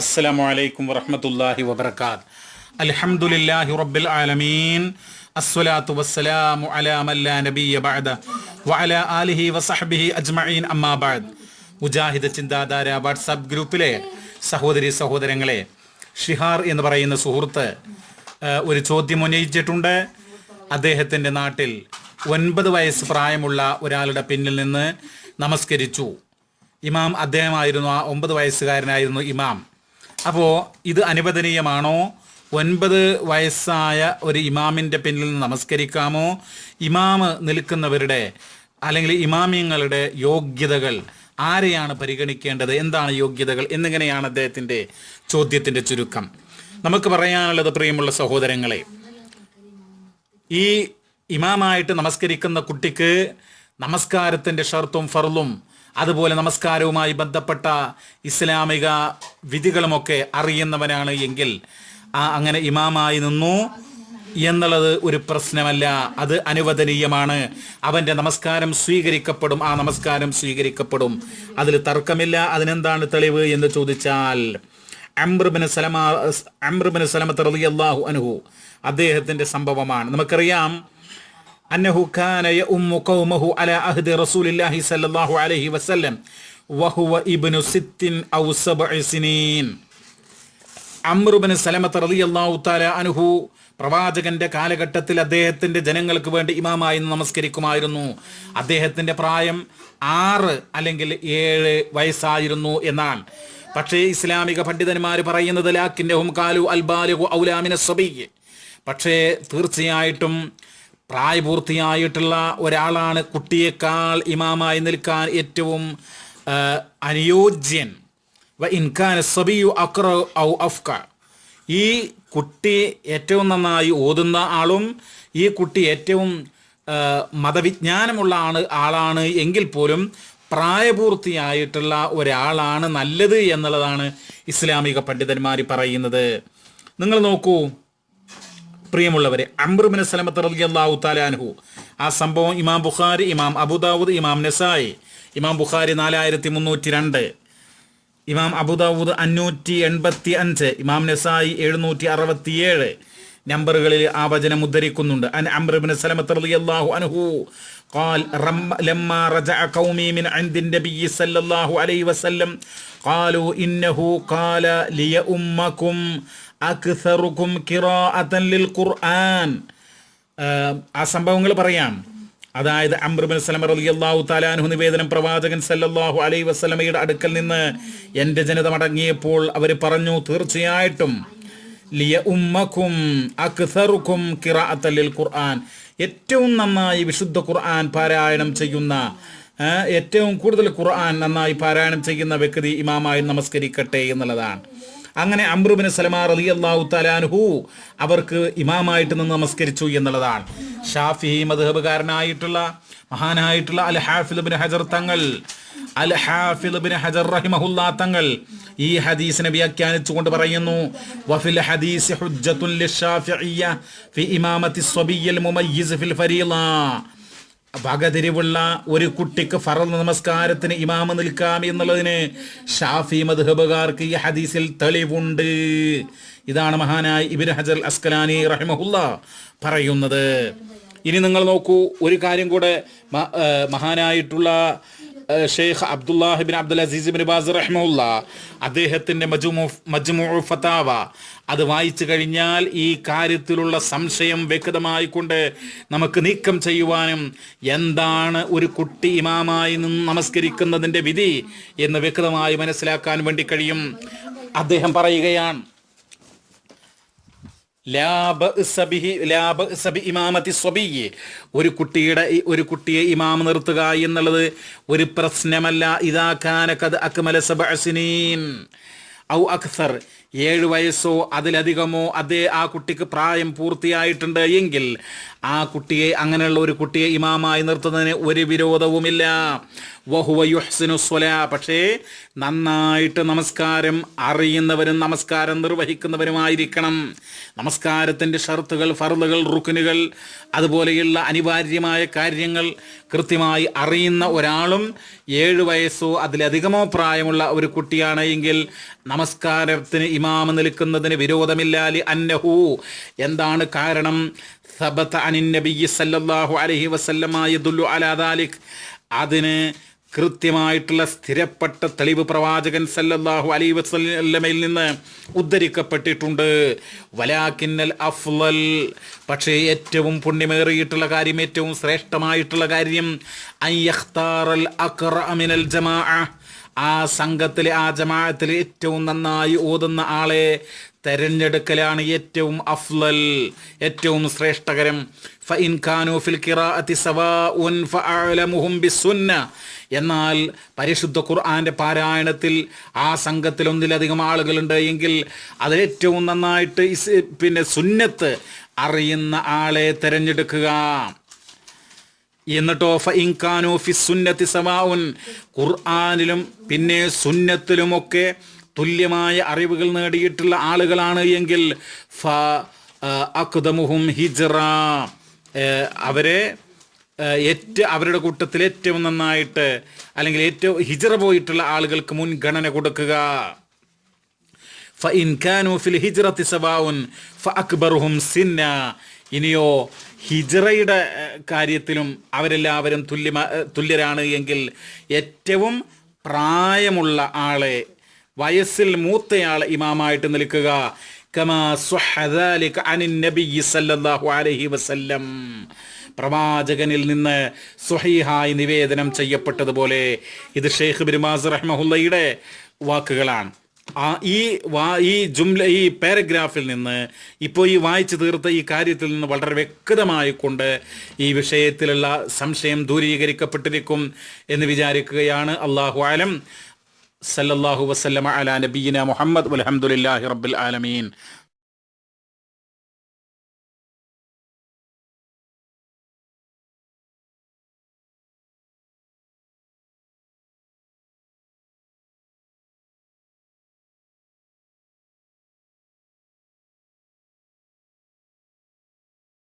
അസ്സലാമു അലൈക്കും വറഹമത്തല്ലാഹി വബർക്കാത്ത് അൽഹംദുലില്ലാഹി റബ്ബിൽ ആലമീൻ. അസ്വലാത്തു വസ്സലാമു അലാ മല്ലാ നബിയ ബഅദ. വഅലാ ആലിഹി വസഹ്ബിഹി അജ്മഈൻ അമ്മാ ബഅദ്. മുജാഹിദ ചിന്താധാര വാട്സാപ്പ് ഗ്രൂപ്പിലെ സഹോദരി സഹോദരങ്ങളെ ഷിഹാർ എന്ന് പറയുന്ന സുഹൃത്ത് ഒരു ചോദ്യം ഉന്നയിച്ചിട്ടുണ്ട്. അദ്ദേഹത്തിന്റെ നാട്ടിൽ ഒൻപത് വയസ്സ് പ്രായമുള്ള ഒരാളുടെ പിന്നിൽ നിന്ന് നമസ്കരിച്ചു. ഇമാം അദ്ദേഹമായിരുന്നു ആ ഒമ്പത് വയസ്സുകാരനായിരുന്നു ഇമാം. അപ്പോൾ ഇത് അനുവദനീയമാണോ? ഒൻപത് വയസ്സായ ഒരു ഇമാമിന്റെ പിന്നിൽ നമസ്കരിക്കാമോ? ഇമാമ് നിൽക്കുന്നവരുടെ അല്ലെങ്കിൽ ഇമാമിയങ്ങളുടെ യോഗ്യതകൾ ആരെയാണ് പരിഗണിക്കേണ്ടത്? എന്താണ് യോഗ്യതകൾ? എന്നിങ്ങനെയാണ് അദ്ദേഹത്തിന്റെ ചോദ്യത്തിന്റെ ചുരുക്കം. നമുക്ക് പറയാനുള്ളത് പ്രിയമുള്ള സഹോദരങ്ങളെ ഈ ഇമാമായിട്ട് നമസ്കരിക്കുന്ന കുട്ടിക്ക് നമസ്കാരത്തിന്റെ ഷർത്തും ഫർളും അതുപോലെ നമസ്കാരവുമായി ബന്ധപ്പെട്ട ഇസ്ലാമിക വിധികളുമൊക്കെ അറിയുന്നവനാണ് എങ്കിൽ ആ അങ്ങനെ ഇമാമായി നിന്നു എന്നുള്ളത് ഒരു പ്രശ്നമല്ല. അത് അനുവദനീയമാണ്. അവന്റെ നമസ്കാരം സ്വീകരിക്കപ്പെടും. ആ നമസ്കാരം സ്വീകരിക്കപ്പെടും. അതിൽ തർക്കമില്ല. അതിനെന്താണ് തെളിവ് എന്ന് ചോദിച്ചാൽ അമ്രബിന് സലമ അമ്രബിന് സലമത്ത് റളിയല്ലാഹു അനുഹു അദ്ദേഹത്തിന്റെ സംഭവമാണ്. നമുക്കറിയാം അന്നഹു കാന ഉമ്മു ഖൗമഹു അല അഹ്ദി റസൂലില്ലാഹി സല്ലല്ലാഹു അലൈഹി വസല്ലം. വഹുവ ഇബ്നു സിത്തിൻ ഔ സബ്ഇ സിനീൻ. അമ്രുബിൻ സലമത്ത് റളിയല്ലാഹു തആല അൻഹു പ്രവാചകന്റെ കാലഘട്ടത്തിൽ അദ്ദേഹത്തിന്റെ ജനങ്ങൾക്ക് വേണ്ടി ഇമാമായി നമസ്കരിക്കുമായിരുന്നു. അദ്ദേഹത്തിന്റെ പ്രായം ആറ് അല്ലെങ്കിൽ ഏഴ് വയസ്സായിരുന്നു എന്നാണ്. പക്ഷേ ഇസ്ലാമിക പണ്ഡിതന്മാർ പറയുന്നത് ലാക്കിന്റെ ഹും കാലു അൽബാലു ഔലാമിന സബി പക്ഷേ തീർച്ചയായിട്ടും പ്രായപൂർത്തിയായിട്ടുള്ള ഒരാളാണ് കുട്ടിയേക്കാൾ ഇമാമായി നിൽക്കാൻ ഏറ്റവും അനുയോജ്യൻ. വ സബിയു ഔ അഫ്ക. ഈ കുട്ടി ഏറ്റവും നന്നായി ഓതുന്ന ആളും ഈ കുട്ടി ഏറ്റവും മതവിജ്ഞാനമുള്ള ആണ് ആളാണ് എങ്കിൽ പോലും പ്രായപൂർത്തിയായിട്ടുള്ള ഒരാളാണ് നല്ലത് എന്നുള്ളതാണ് ഇസ്ലാമിക പണ്ഡിതന്മാർ പറയുന്നത്. നിങ്ങൾ നോക്കൂ പ്രിയമുള്ളവരെ അംബ്രുബിന് സലമത്ത് റളിയല്ലാഹു തആല അൻഹു ആ സംഭവം ഇമാം ബുഖാരി ഇമാം അബുദാവൂദ് ഇമാം നസായി ഇമാം ബുഖാരി നാലായിരത്തി മുന്നൂറ്റി രണ്ട് ഇമാം അബുദാവൂദ് അഞ്ഞൂറ്റി എൺപത്തി അഞ്ച് ഇമാം നസായി എഴുന്നൂറ്റി അറുപത്തിയേഴ് നമ്പറുകളിൽ ആ വചനം ഉദ്ധരിക്കുന്നുണ്ട് അൻ അംബ്രുബിന് സലമത്ത് റളിയല്ലാഹു അൻഹു قال رم لما رجع قومي من عند النبي صلى الله عليه وسلم قالوا إنه قال ليؤمكم അക്സറുക്കും ലിൽ ഖുർആൻ. ആ സംഭവങ്ങൾ പറയാം. അതായത് അമ്രുബിൻ സലമർ അലി അള്ളാഹു താലാൻഹു നിവേദനം പ്രവാചകൻ സല്ലല്ലാഹു അലൈ വസ്ലമയുടെ അടുക്കൽ നിന്ന് എന്റെ ജനത മടങ്ങിയപ്പോൾ അവർ പറഞ്ഞു തീർച്ചയായിട്ടും. ലിയ ഉമ്മക്കും അക്സറുക്കും കിറാഅത്തലിൽ ഖുർആൻ. ഏറ്റവും നന്നായി വിശുദ്ധ ഖുർആൻ പാരായണം ചെയ്യുന്ന ഏറ്റവും കൂടുതൽ ഖുർആൻ നന്നായി പാരായണം ചെയ്യുന്ന വ്യക്തി ഇമാമായി നമസ്കരിക്കട്ടെ എന്നുള്ളതാണ്. അങ്ങനെ അമ്രുബിന് സലമാർ അലി അള്ളാഹു തലാൻഹു അവർക്ക് ഇമാമായിട്ട് നിന്ന് നമസ്കരിച്ചു എന്നുള്ളതാണ്. ഷാഫി മധുഹബുകാരനായിട്ടുള്ള മഹാനായിട്ടുള്ള അൽ ഹാഫിൽബിൻ ഹജർ തങ്ങൾ അൽ ഹാഫിൽബിൻ ഹജർ റഹിമഹുല്ലാ തങ്ങൾ ഈ ഹദീസിനെ വ്യാഖ്യാനിച്ചുകൊണ്ട് പറയുന്നു വഫിൽ ഹദീസ് ഹുജ്ജത്തുൽ ലിശ്ശാഫിഇയ്യ ഫി ഇമാമത്തി സ്വബിയ്യൽ മുമയ്യിസ് ഫിൽ ഫരീള വകതിരിവുള്ള ഒരു കുട്ടിക്ക് ഫറൽ നമസ്കാരത്തിന് ഇമാമ നിൽക്കാം എന്നുള്ളതിന് ഷാഫി മദ്ഹബുകാർക്ക് ഈ ഹദീസിൽ തെളിവുണ്ട്. ഇതാണ് മഹാനായ ഇബിൻ ഹജർ അസ്കലാനി റഹിമഹുല്ല പറയുന്നത്. ഇനി നിങ്ങൾ നോക്കൂ ഒരു കാര്യം കൂടെ മഹാനായിട്ടുള്ള Sheikh Abdullah bin Abdul Aziz bin Baz റഹ്മുല്ല അദ്ദേഹത്തിന്റെ മജുമു മജ്മു ഫതാവ അത് വായിച്ചു കഴിഞ്ഞാൽ ഈ കാര്യത്തിലുള്ള സംശയം വ്യക്തമായിക്കൊണ്ട് നമുക്ക് നീക്കം ചെയ്യുവാനും എന്താണ് ഒരു കുട്ടി ഇമാമായി നിന്ന് നമസ്കരിക്കുന്നതിന്റെ വിധി എന്ന് വ്യക്തമായി മനസ്സിലാക്കാൻ വേണ്ടി കഴിയും. അദ്ദേഹം പറയുകയാണ് ഒരു കുട്ടിയുടെ ഒരു കുട്ടിയെ ഇമാം നിർത്തുക എന്നുള്ളത് ഒരു പ്രശ്നമല്ല. ഇതാ കാന കത് അക്മല സബഅ സിനീൻ. ഔ അക്സർ ഏഴ് വയസ്സോ അതിലധികമോ അതേ ആ കുട്ടിക്ക് പ്രായം പൂർത്തിയായിട്ടുണ്ട് എങ്കിൽ ആ കുട്ടിയെ അങ്ങനെയുള്ള ഒരു കുട്ടിയെ ഇമാമായി നിർത്തുന്നതിന് ഒരു വിരോധവുമില്ല. വഹുവ യുഹ്സിനു സ്വലാ. പക്ഷേ നന്നായിട്ട് നമസ്കാരം അറിയുന്നവരും നമസ്കാരം നിർവഹിക്കുന്നവരുമായിരിക്കണം. നമസ്കാരത്തിന്റെ ഷർത്തുകൾ ഫർദുകൾ റുക്കിനുകൾ അതുപോലെയുള്ള അനിവാര്യമായ കാര്യങ്ങൾ കൃത്യമായി അറിയുന്ന ഒരാളും ഏഴ് വയസ്സോ അതിലധികമോ പ്രായമുള്ള ഒരു കുട്ടിയാണ് എങ്കിൽ നമസ്കാരത്തിന് ഇമാമ നിൽക്കുന്നതിന് വിരോധമില്ലാലി അന്നഹു. എന്താണ് കാരണം? സബത്ത് അനിൻ നബി സല്ലാഹു അലഹി വസല്ലമ ദുല്ലു അലാദാലിഖ് അതിന് കൃത്യമായിട്ടുള്ള സ്ഥിരപ്പെട്ട തെളിവ് പ്രവാചകൻ സല്ലല്ലാഹു അലൈ വസ്ലമയിൽ നിന്ന് ഉദ്ധരിക്കപ്പെട്ടിട്ടുണ്ട്. വലാക്കിന്നൽ അഫ്ലൽ. പക്ഷേ ഏറ്റവും പുണ്യമേറിയിട്ടുള്ള കാര്യം ഏറ്റവും ശ്രേഷ്ഠമായിട്ടുള്ള കാര്യം അയ്യഖ്താറൽ അഖറ അമിനൽ ജമാ ആ സംഘത്തിലെ ആ ജമാഅത്തിൽ ഏറ്റവും നന്നായി ഓതുന്ന ആളെ തെരഞ്ഞെടുക്കലാണ് ഏറ്റവും അഫ്ലൽ ഏറ്റവും ശ്രേഷ്ഠകരം. ഇൻ കാനു ഫിൽ ഖിറാഅത്തി സവാഉൻ ഫഅലമുഹും ബിസുന്ന എന്നാൽ പരിശുദ്ധ ഖുർആാന്റെ പാരായണത്തിൽ ആ സംഘത്തിൽ ഒന്നിലധികം ആളുകളുണ്ട് എങ്കിൽ അതിലേറ്റവും നന്നായിട്ട് ഇസ് പിന്നെ സുന്നത്ത് അറിയുന്ന ആളെ തിരഞ്ഞെടുക്കുക. എന്നിട്ടോ ഫഇൻകാനു ഫി സുന്നത്തി സമാവുൻ ഖുർആാനിലും പിന്നെ സുന്നത്തിലുമൊക്കെ തുല്യമായ അറിവുകൾ നേടിയിട്ടുള്ള ആളുകളാണ് എങ്കിൽ ഫ അക്ദമുഹും ഹിജറ. അവരെ ഏറ്റ അവരുടെ കൂട്ടത്തിൽ ഏറ്റവും നന്നായിട്ട് അല്ലെങ്കിൽ ഏറ്റവും ഹിജറ പോയിട്ടുള്ള ആളുകൾക്ക് മുൻഗണന കൊടുക്കുക. ഇനിയോ ഹിജറയുടെ കാര്യത്തിലും അവരെല്ലാവരും തുല്യമാ ഏഹ്, തുല്യരാണ് എങ്കിൽ ഏറ്റവും പ്രായമുള്ള ആളെ വയസ്സിൽ മൂത്തയാൾ ഇമാമായിട്ട് നിൽക്കുക. കമാ പ്രവാചകനിൽ നിന്ന് സുഹീഹായി നിവേദനം ചെയ്യപ്പെട്ടതുപോലെ ഇത് ഷെയ്ഖ് ബിരുമാസ് റഹ്മഹുല്ലയുടെ വാക്കുകളാണ്. ആ ഈ വാ ഈ ജുംല ഈ പാരഗ്രാഫിൽ നിന്ന് ഇപ്പോൾ ഈ വായിച്ചു തീർത്ത ഈ കാര്യത്തിൽ നിന്ന് വളരെ വ്യക്തമായി കൊണ്ട് ഈ വിഷയത്തിലുള്ള സംശയം ദൂരീകരിക്കപ്പെട്ടിരിക്കും എന്ന് വിചാരിക്കുകയാണ് അള്ളാഹു ആലം സല്ലല്ലാഹു വസ്ലമ അല നബീന മുഹമ്മദ് അലഹമുല്ലാഹി റബ്ബിൽ ആലമീൻ.